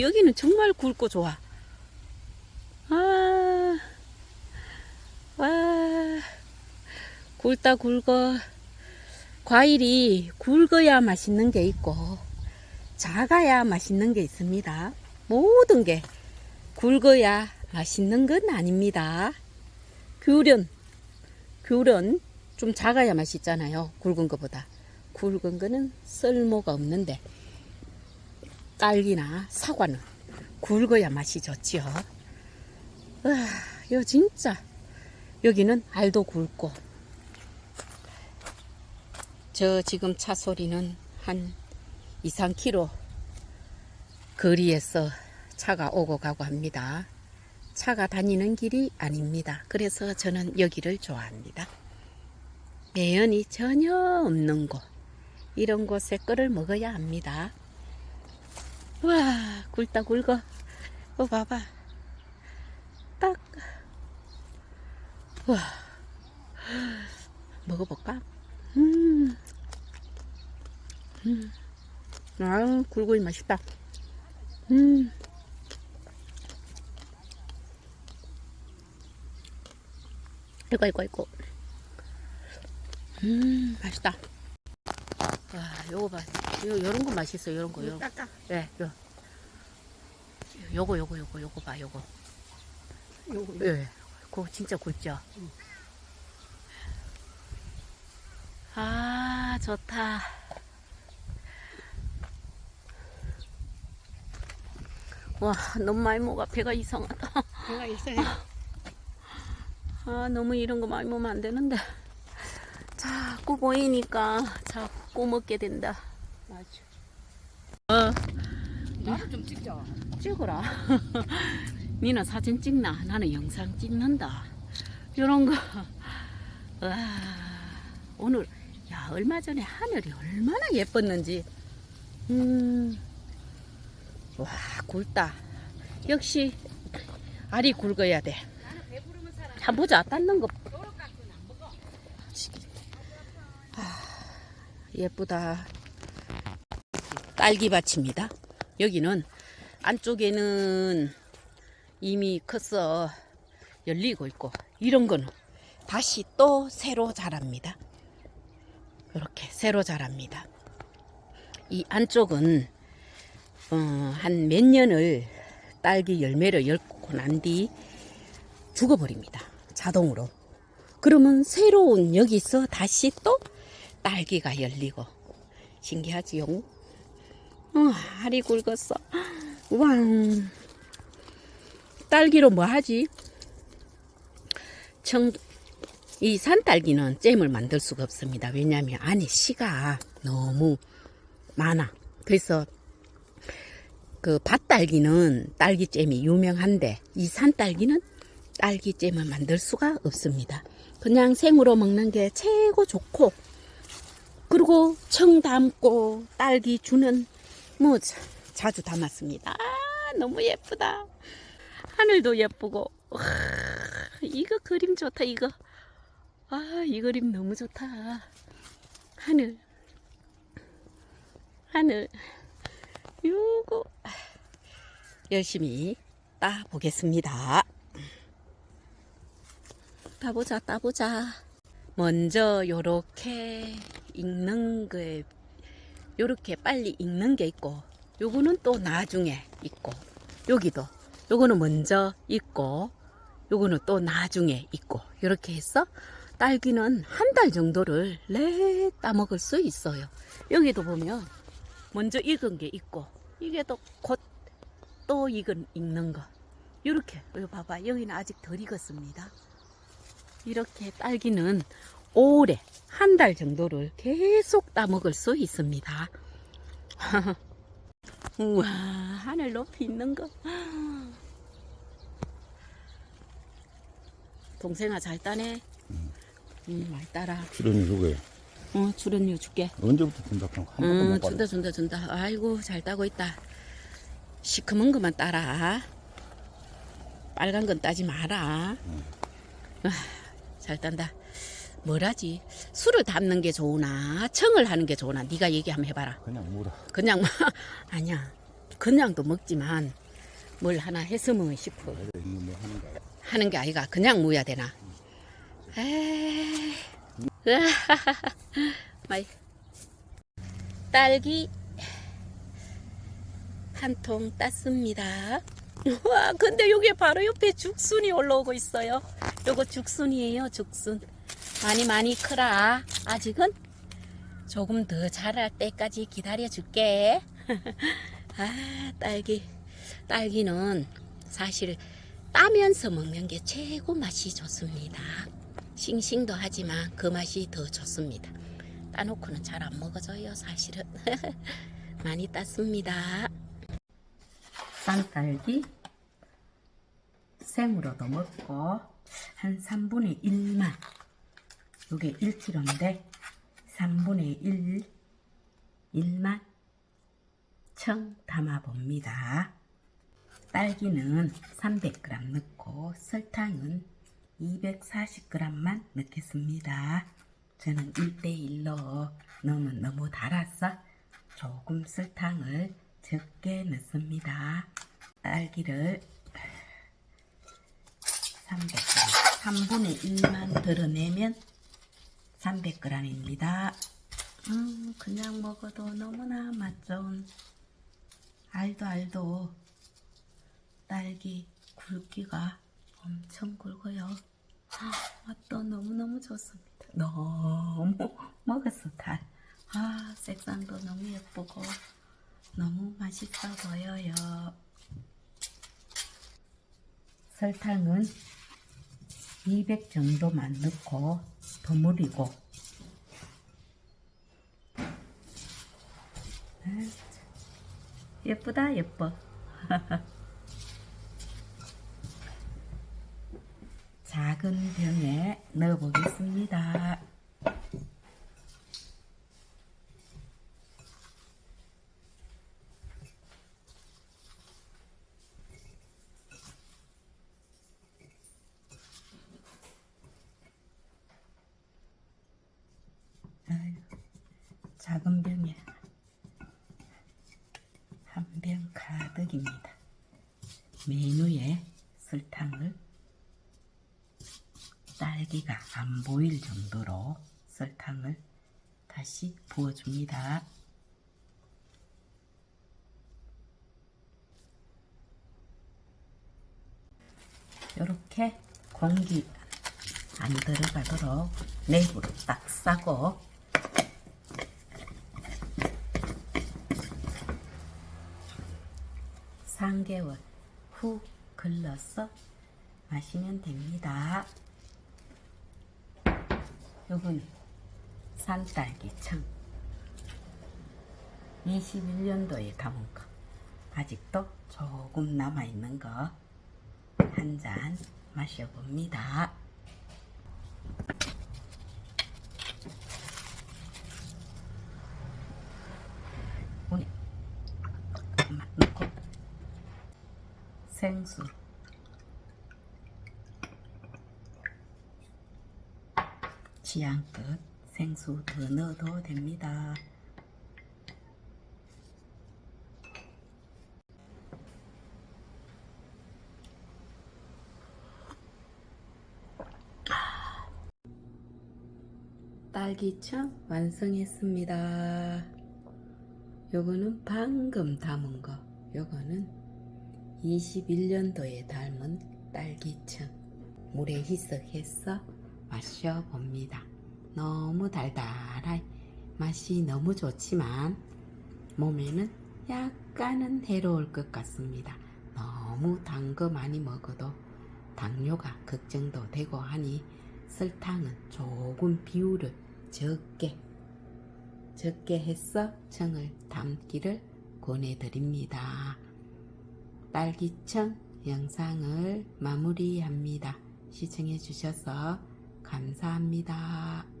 여기는 정말 굵고 좋아. 아, 와, 굵다 굵어. 과일이 굵어야 맛있는 게 있고 작아야 맛있는 게 있습니다. 모든 게 굵어야 맛있는 건 아닙니다. 귤은 귤은 좀 작아야 맛있잖아요. 굵은 것보다. 굵은 거는 쓸모가 없는데 딸기나 사과는 굵어야 맛이 좋지요. 와, 여 진짜 여기는 알도 굵고 저 지금 차 소리는 한 2, 3km 거리에서 차가 오고 가고 합니다. 차가 다니는 길이 아닙니다. 그래서 저는 여기를 좋아합니다. 매연이 전혀 없는 곳, 이런 곳에 끓을 먹어야 합니다. 와, 굵다 굵어. 어, 봐봐. 딱. 와. 먹어볼까? 음. 음. 아, 굵고 맛있다. 음. 이거, 이거, 이거. 음, 맛있다. 와, 요거 봐. 요, 요런 거 맛있어, 요런 거, 요. 깎아. 네, 요. 요거, 요거, 요거, 요거 봐, 요거. 요거 예. 그거 진짜 굵죠? 아, 좋다. 와, 너무 많이 먹어. 배가 이상하다. 배가 있어요. 아, 너무 이런 거 많이 먹으면 안 되는데. 자꾸 보이니까 자꾸 먹게 된다. 맞아. 어, 나도 좀 찍자. 찍어라. 니는 사진 찍나? 나는 영상 찍는다. 요런 거. 와, 오늘, 야, 얼마 전에 하늘이 얼마나 예뻤는지. 음, 와, 굵다. 역시, 알이 굵어야 돼. 자, 보자. 닦는 거. 아, 예쁘다. 딸기밭입니다. 여기는 안쪽에는 이미 커서 열리고 있고 이런 거는 다시 또 새로 자랍니다. 이렇게 새로 자랍니다. 이 안쪽은 어, 한 몇 년을 딸기 열매를 열고 난 뒤 죽어버립니다. 자동으로. 그러면 새로운 여기서 다시 또 딸기가 열리고 신기하지요? 어, 알이 굵었어. 왕. 딸기로 뭐 하지? 청, 이 산딸기는 잼을 만들 수가 없습니다. 왜냐하면 안에 씨가 너무 많아. 그래서 그 밭딸기는 딸기잼이 유명한데 이 산딸기는 딸기잼을 만들 수가 없습니다. 그냥 생으로 먹는 게 최고 좋고 그리고 청 담고 딸기 주는 뭐 자, 자주 담았습니다. 아, 너무 예쁘다. 하늘도 예쁘고 와, 이거 그림 좋다 이거. 아, 이 그림 너무 좋다. 하늘. 하늘. 요거 열심히 따 보겠습니다. 따보자, 따보자. 먼저 요렇게 익는 거에 요렇게 빨리 익는 게 있고 요거는 또 나중에 있고 여기도 요거는 먼저 익고 요거는 또 나중에 익고 요렇게 해서 딸기는 한 달 정도를 내 따먹을 수 있어요. 여기도 보면 먼저 익은 게 있고 이게 또 곧 또 익은 익는 거. 여기 봐봐. 여기는 아직 덜 익었습니다. 이렇게 딸기는 오래 한 달 정도를 계속 따먹을 수 있습니다. 우와 하늘 높이 있는 거. 동생아 잘 따네. 응, 말 따라. 출연료 주고요. 어, 출연료 줄게. 언제부터 준다? 응, 못 받아. 준다, 준다, 준다. 아이고, 잘 따고 있다. 시커먼 것만 따라. 빨간 건 따지 마라. 아, 잘 딴다. 뭐라지? 술을 담는 게 좋으나 청을 하는 게 좋으나 네가 얘기 한번 해봐라. 그냥 물어. 그냥 막 아니야. 그냥도 먹지만 뭘 하나 했으면 싶어 뭐 하는 거야. 하는 게 아이가 그냥 무야 되나 에이 마이 딸기 한 통 땄습니다 와 근데 여기 바로 옆에 죽순이 올라오고 있어요 요거 죽순이에요 죽순 많이 많이 크라. 아직은 조금 더 자랄 때까지 기다려 줄게. 아 딸기. 딸기는 사실 따면서 먹는 게 최고 맛이 좋습니다. 싱싱도 하지만 그 맛이 더 좋습니다. 따놓고는 잘 안 먹어져요 사실은. 많이 땄습니다. 싼딸기 생으로도 먹고 한 3분의 1만 요게 1kg인데 3분의 1 1만 청 담아봅니다. 딸기는 300g 넣고 설탕은 240g만 넣겠습니다. 저는 1대1로 넣으면 너무 달아서 조금 설탕을 적게 넣습니다. 딸기를 300g, 3분의 1만 덜어내면 300g입니다. 음, 그냥 먹어도 너무나 맛 좋은 알도 알도 딸기 굵기가 엄청 굵어요. 아, 맛도 너무너무 좋습니다. 너무 먹었어, 달. 아, 색상도 너무 예쁘고 너무 맛있어 보여요. 설탕은 200 정도만 넣고 버무리고. 아, 예쁘다 예뻐. 작은 병에 넣어 보겠습니다 아유, 작은 병에 한 병 가득입니다. 메뉴에 설탕을 딸기가 안 보일 정도로 설탕을 다시 부어줍니다. 이렇게 공기 안 들어가도록 내부로 딱 싸고 3개월 후 걸러서 마시면 됩니다. 요건 산딸기 청 21년도에 담은 거 아직도 조금 남아있는 거 한 잔 마셔봅니다. 오늘 맛 넣고 생수 취향껏 생수 더 넣어도 됩니다. 딸기청 완성했습니다. 요거는 방금 담은 거. 요거는 21년도에 닮은 딸기청. 물에 희석해서 마셔봅니다. 너무 달달한 맛이 너무 좋지만 몸에는 약간은 해로울 것 같습니다. 너무 단 거 많이 먹어도 당뇨가 걱정도 되고 하니 설탕은 조금 비율을 적게 적게 해서 청을 담기를 권해드립니다. 딸기청 영상을 마무리합니다. 시청해 주셔서 감사합니다.